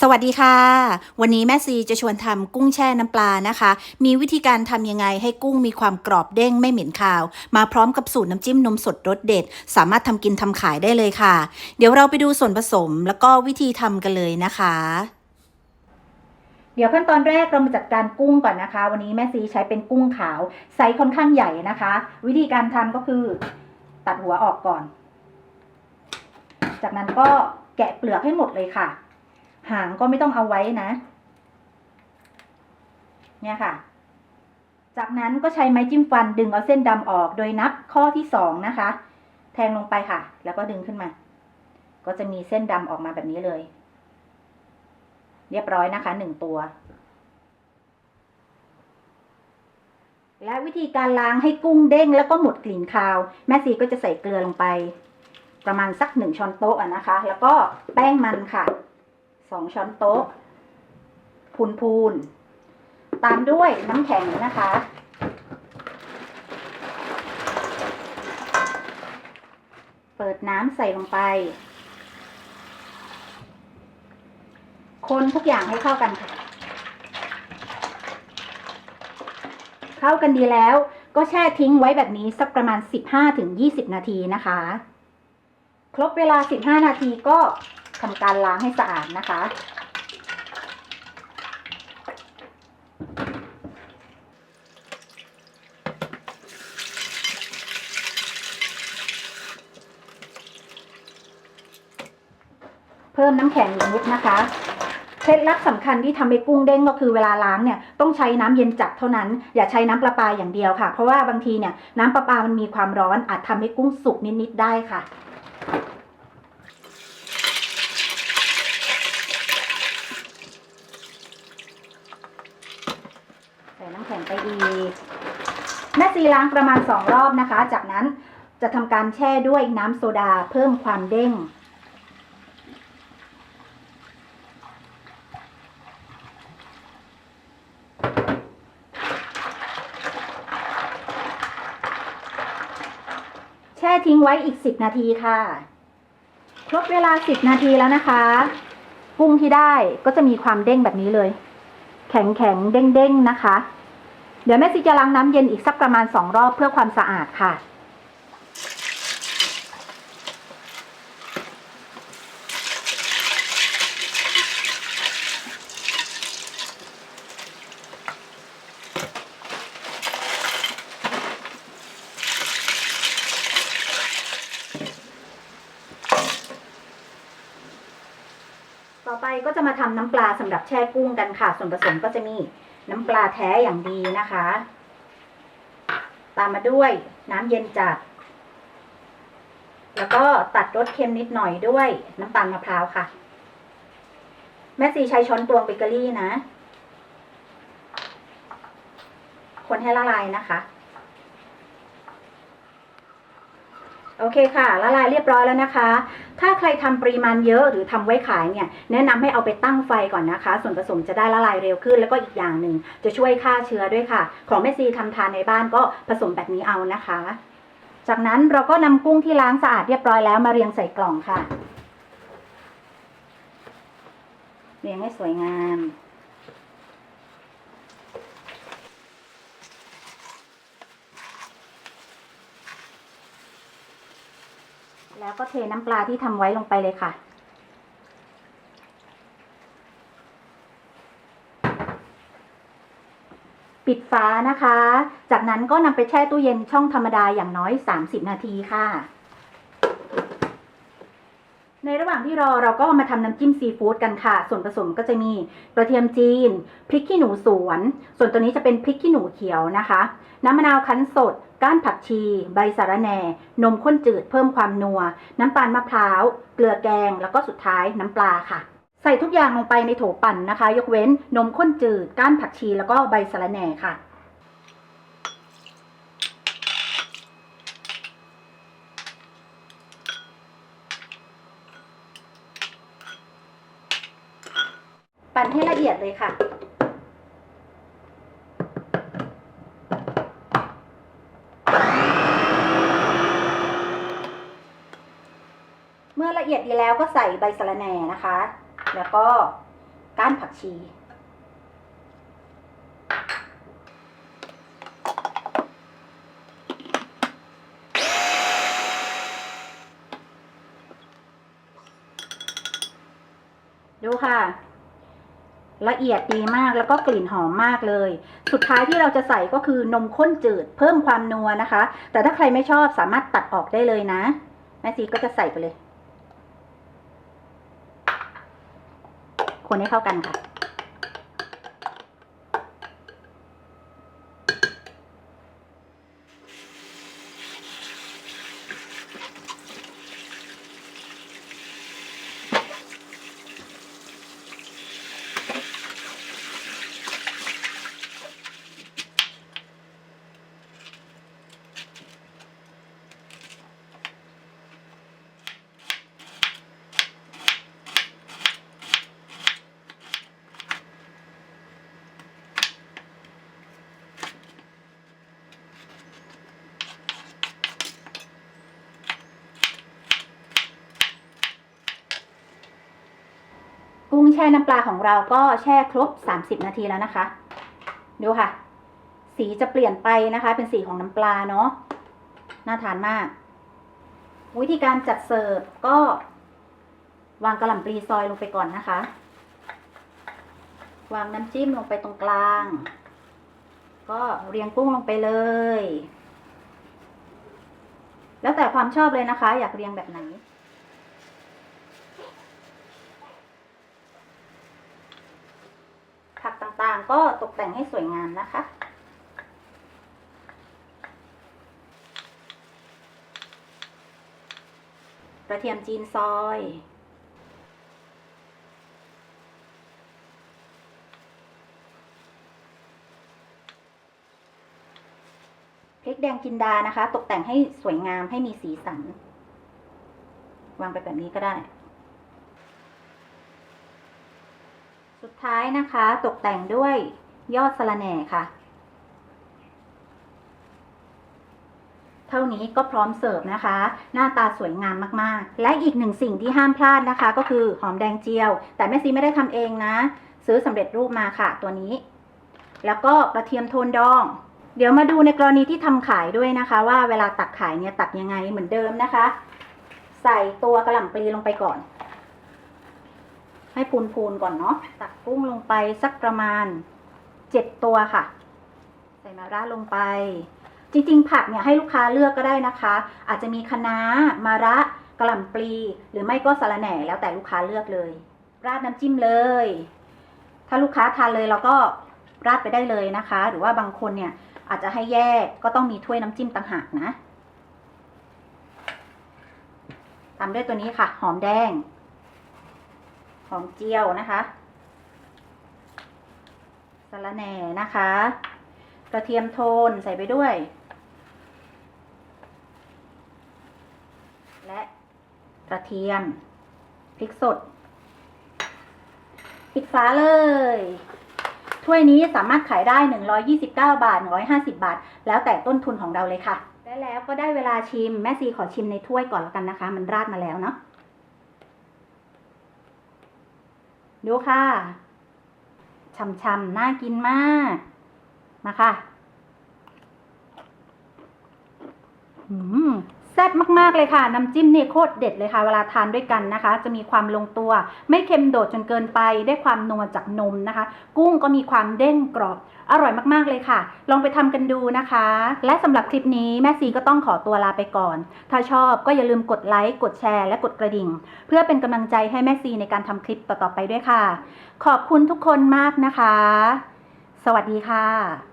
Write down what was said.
สวัสดีค่ะ วันนี้แม่ซีจะชวนทำกุ้งแช่น้ำปลานะคะ มีวิธีการทำยังไงให้กุ้งมีความกรอบเด้งไม่เหม็นคาว มาพร้อมกับสูตรน้ำจิ้มนมสดรสเด็ด สามารถทำกินทำขายได้เลยค่ะ เดี๋ยวเราไปดูส่วนผสมแล้วก็วิธีทำกันเลยนะคะ เดี๋ยวขั้นตอนแรกเรามาจัดการกุ้งก่อนนะคะ วันนี้แม่ซีใช้เป็นกุ้งขาวไซส์ค่อนข้างใหญ่นะคะ วิธีการทำก็คือตัดหัวออกก่อน จากนั้นก็แกะเปลือกให้หมดเลยค่ะ หางก็ไม่ต้องเอาไว้นะ เนี่ยค่ะ จากนั้นก็ใช้ไม้จิ้มฟันดึงเอาเส้นดำออกโดยนับข้อที่สองนะคะ แทงลงไปค่ะ แล้วก็ดึงขึ้นมา ก็จะมีเส้นดำออกมาแบบนี้เลย เรียบร้อยนะคะหนึ่งตัว และวิธีการล้างให้กุ้งเด้งแล้วก็หมดกลิ่นคาว แม่ซีก็จะใส่เกลือลงไป ประมาณสักหนึ่งช้อนโต๊ะอะนะคะ แล้วก็แป้งมันค่ะ สองช้อนโต๊ะ พูนพูนๆตามด้วยน้ำแข็งนะคะ เปิดน้ำใส่ลงไป คนทุกอย่างให้เข้ากันค่ะ เข้ากันดีแล้วก็แช่ทิ้งไว้แบบนี้สักประมาณ 15-20 นาทีนะคะ ครบเวลา 15 นาทีก็ ทำการล้างให้สะอาดนะคะ เพิ่มน้ำแข็งอีกนิดนะคะเคล็ดลับสำคัญที่ทำให้กุ้งเด้งก็คือเวลาล้างเนี่ยต้องใช้น้ำเย็นจัดเท่านั้น อย่าใช้น้ำประปาอย่างเดียวค่ะ เพราะว่าบางทีเนี่ยน้ำประปามันมีความร้อนอาจทำให้กุ้งสุกนิดๆได้ค่ะ ส่น้ำแข็งไปอีก แม่ซีล้างประมาณสองรอบนะคะ จากนั้นจะทำการแช่ด้วยน้ำโซดาเพิ่มความเด้ง แช่ทิ้งไว้อีก 10 นาทีค่ะ ครบเวลา 10 นาทีแล้วนะคะกุ้งที่ได้ก็จะมีความเด้งแบบนี้เลย แข็งแข็งๆเด้งเด้งๆนะคะ เดี๋ยวแม่ซีจะล้างน้ำเย็นอีกสักประมาณ2รอบเพื่อความสะอาดค่ะ ต่อไปก็จะมาทำน้ำปลาสำหรับแช่กุ้งกันค่ะ ส่วนผสมก็จะมี น้ำปลาแท้อย่างดีนะคะ ตามมาด้วยน้ำเย็นจัด แล้วก็ตัดรสเค็มนิดหน่อยด้วยน้ำตาลมะพร้าวค่ะ แม่สีใช้ช้อนตวงเบเกอรี่นะ คนให้ละลายนะคะ โอเคค่ะละลายเรียบร้อยแล้วนะคะ ถ้าใครทำปริมาณเยอะหรือทำไว้ขายเนี่ยแนะนำให้เอาไปตั้งไฟก่อนนะคะ ส่วนผสมจะได้ละลายเร็วขึ้น แล้วก็อีกอย่างหนึ่งจะช่วยฆ่าเชื้อด้วยค่ะ ของแม่ซีทำทานในบ้านก็ผสมแบบนี้เอานะคะ จากนั้นเราก็นำกุ้งที่ล้างสะอาดเรียบร้อยแล้วมาเรียงใส่กล่องค่ะ เรียงให้สวยงาม แล้วก็เทน้ำปลาที่ทำไว้ลงไปเลยค่ะ ปิดฝานะคะ จากนั้นก็นำไปแช่ตู้เย็นช่องธรรมดาอย่างน้อย 30 นาทีค่ะ ในระหว่างที่รอเราก็มาทำน้ำจิ้มซีฟู้ดกันค่ะ ส่วนผสมก็จะมีกระเทียมจีน พริกขี้หนูสวน ส่วนตัวนี้จะเป็นพริกขี้หนูเขียวนะคะ น้ำมะนาวคั้นสด ก้านผักชี ใบสะระแหน่ นมข้นจืดเพิ่มความนัว น้ำตาลมะพร้าว เกลือแกง แล้วก็สุดท้ายน้ำปลาค่ะ ใส่ทุกอย่างลงไปในโถปั่นนะคะ ยกเว้นนมข้นจืด ก้านผักชี แล้วก็ใบสะระแหน่ค่ะ ปั่นให้ละเอียดเลยค่ะ เมื่อละเอียดดีแล้วก็ใส่ใบสะระแหน่นะคะ แล้วก็ก้านผักชีดูค่ะ ละเอียดดีมากแล้วก็กลิ่นหอมมากเลย สุดท้ายที่เราจะใส่ก็คือนมข้นจืด เพิ่มความนัวนะคะ แต่ถ้าใครไม่ชอบสามารถตัดออกได้เลยนะ แม่ซีก็จะใส่ไปเลย คนให้เข้ากันค่ะ กุ้งแช่น้ำปลาของเราก็แช่ครบ 30 นาทีแล้วนะคะ ดูค่ะ สีจะเปลี่ยนไปนะคะ เป็นสีของน้ำปลาเนาะน่าทานมาก วิธีการจัดเสิร์ฟก็ วางกระหล่ำปลีซอยลงไปก่อนนะคะ วางน้ำจิ้มลงไปตรงกลาง ก็เรียงกุ้งลงไปเลย แล้วแต่ความชอบเลยนะคะ อยากเรียงแบบไหน ผักต่างก็ตกแต่งให้สวยงามนะคะ กระเทียมจีนซอย พริกแดงจินดานะคะ ตกแต่งให้สวยงามให้มีสีสัน วางไปแบบนี้ก็ได้ สุด ท้ายนะคะตกแต่งด้วยยอดสะระแหน่ค่ะ เท่านี้ก็พร้อมเสิร์ฟนะคะ หน้าตาสวยงามมากๆ และอีกหนึ่งสิ่งที่ห้ามพลาดนะคะ ก็คือหอมแดงเจียว แต่แม่ซีไม่ได้ทำเองนะ ซื้อสำเร็จรูปมาค่ะ ตัวนี้ แล้วก็กระเทียมโทนดอง เดี๋ยวมาดูในกรณีที่ทำขายด้วยนะคะ ว่าเวลาตักขายเนี่ยตักยังไงเหมือนเดิมนะคะ ใส่ตัวกระหล่ำปลีลงไปก่อน ให้พูนๆก่อนเนาะตักกุ้งลงไปสักประมาณเจ็ดตัวค่ะ ใส่มะระลงไป จริงๆ ผักเนี่ยให้ลูกค้าเลือกก็ได้นะคะ อาจจะมีคะน้ามะระกระหล่ำปลี หรือไม่ก็สะระแหน่แล้วแต่ลูกค้าเลือกเลย ราดน้ำจิ้มเลย ถ้าลูกค้าทานเลยเราก็ราดไปได้เลยนะคะ หรือว่าบางคนเนี่ยอาจจะให้แยกก็ต้องมีถ้วยน้ำจิ้มต่างหากนะตามด้วยตัวนี้ค่ะ หอมแดง หอมเจียวนะคะสะระแหน่นะคะ กระเทียมโทนใส่ไปด้วย และกระเทียมพริกสด ปิดฝาเลย ถ้วยนี้สามารถขายได้ 129 บาท 150 บาท แล้วแต่ต้นทุนของเราเลยค่ะ ได้แล้วก็ได้เวลาชิม แม่ซีขอชิมในถ้วยก่อนแล้วกันนะคะ มันราดมาแล้วเนาะ ดูค่ะช่ำๆน่ากินมากมาค่ะอืม แซ่บมาก ๆ เลยค่ะน้ำจิ้มเนี่ยโคตรเด็ดเลยค่ะ เวลาทานด้วยกันนะคะ จะมีความลงตัว ไม่เค็มโดดจนเกินไป ได้ความนัวจากนมนะคะ กุ้งก็มีความเด้งกรอบ อร่อยมากๆเลยค่ะ ลองไปทำกันดูนะคะ และสำหรับคลิปนี้แม่ซีก็ต้องขอตัวลาไปก่อน ถ้าชอบก็อย่าลืมกดไลค์กดแชร์และกดกระดิ่ง เพื่อเป็นกำลังใจให้แม่ซีในการทำคลิปต่อๆไปด้วยค่ะ ขอบคุณทุกคนมากนะคะ สวัสดีค่ะ